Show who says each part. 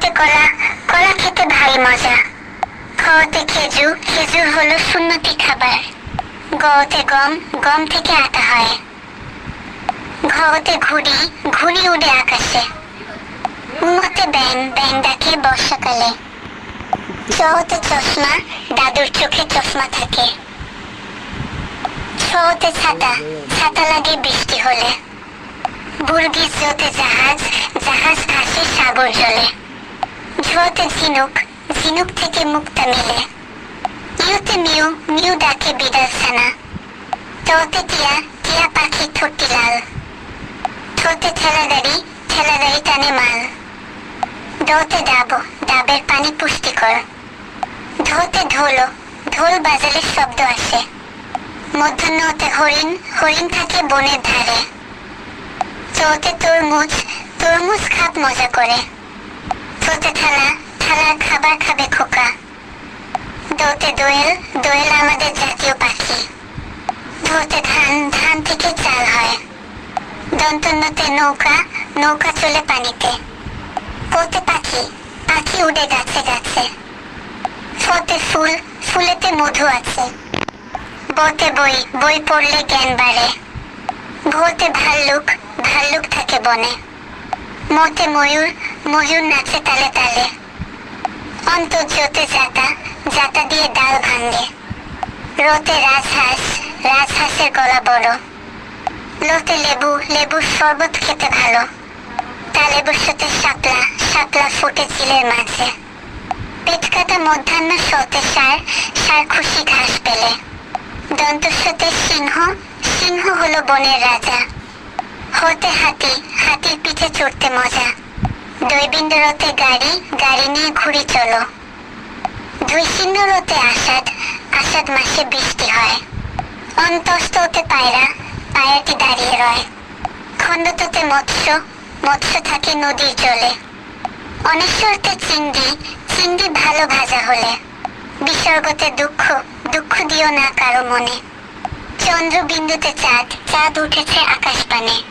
Speaker 1: খতে কলা কলা খেতে ভারী মজা। খতে খেজুর খেজুর হলো সুন্নতি খাবার। গতে গম গম থেকে আটা হয়। ঘতে ঘুড়ি ঘুড়ি উড়ে আকাশে। উমতে ব্যাং ব্যাং ডাকে বর্ষাকালে। চহতে চশমা, দাদুর চোখে চশমা থাকে। ছতে ছাতা ছাতা লাগে বৃষ্টি হলে। বুর্গিস জোতে জাহাজ জাহাজ ভাসে সাগর জলে। ঝোতে ঝিনুক ঝিনুক থেকে মুক্তা মেলে। ইউতে মিউ মিউ ডাকে বিড়াল ছানা। তোতে টিয়া টিয়া পাখি ঠোঁটটি লাল। ঠোঁতে ঠেলা গাড়ি ঠেলা টানে মাল। দোতে ডাবো, ডাবের পানি পুষ্টিকর। ধোতে ঢোলো, ঢোল বাজালে শব্দ আসে। মধ্যাহ্নতে হরিণ হরিণ থাকে বনের ধারে। চৌতে তরমুজ তরমুজ খাপ মজা করে। তোতে থালা থালার খাবার খাবে খোকা। দোতে দোয়েল দোয়েল আমাদের জাতীয় পাখি। ধোতে ধান ধান থেকে চাল হয়। দন্তন্নতে নৌকা নৌকা চলে পানিতে। পোতে পাখি পাখি উড়ে গাছে গাছে ফতে ফুল, ফুলেতে মধু আছে। বতে বই বই পড়লে জ্ঞান বাড়ে। ভোতে ভাল্লুক ভাল্লুক থাকে বনে। মতে ময়ূর ময়ূর নাচে তালে তালে। অন্তর্জ্যোতে জাতা জাতা দিয়ে ডাল ভাঙে। রোতে রাজহাঁস, রাজহাঁসের গলা বড়। লোতে লেবু লেবুর শরবত খেতে ভালো। তা লেবুর সাথে শাপলা শাপলা ফুটে চিলের মাঝে। পেট কাটা মধ্যাহ্ন সতে সার সার খুশি ঘাস পেলে। দন্তস্বতে সিংহ সিংহ হলো বনের রাজা। হতে হাতি হাতির পিঠে চড়তে মজা। দৈবিন্দরতে গাড়ি গাড়ি নিয়ে ঘুরি চলো। দুই সিন্ধুরতে আষাঢ় আষাঢ় মাসে বৃষ্টি হয়। অন্তস্ততে পায়রা, পায়রাটি দাঁড়িয়ে রয়। খণ্ডততে মৎস্য মৎস্য থাকে নদীর জলে। অনেশ্বরতে চিংড়ি চিংড়ি ভালো ভাজা হলে। বিসর্গতে দুঃখ দুঃখ দিও না কারও মনে। চন্দ্রবিন্দুতে চাঁদ চাঁদ উঠেছে আকাশ পানে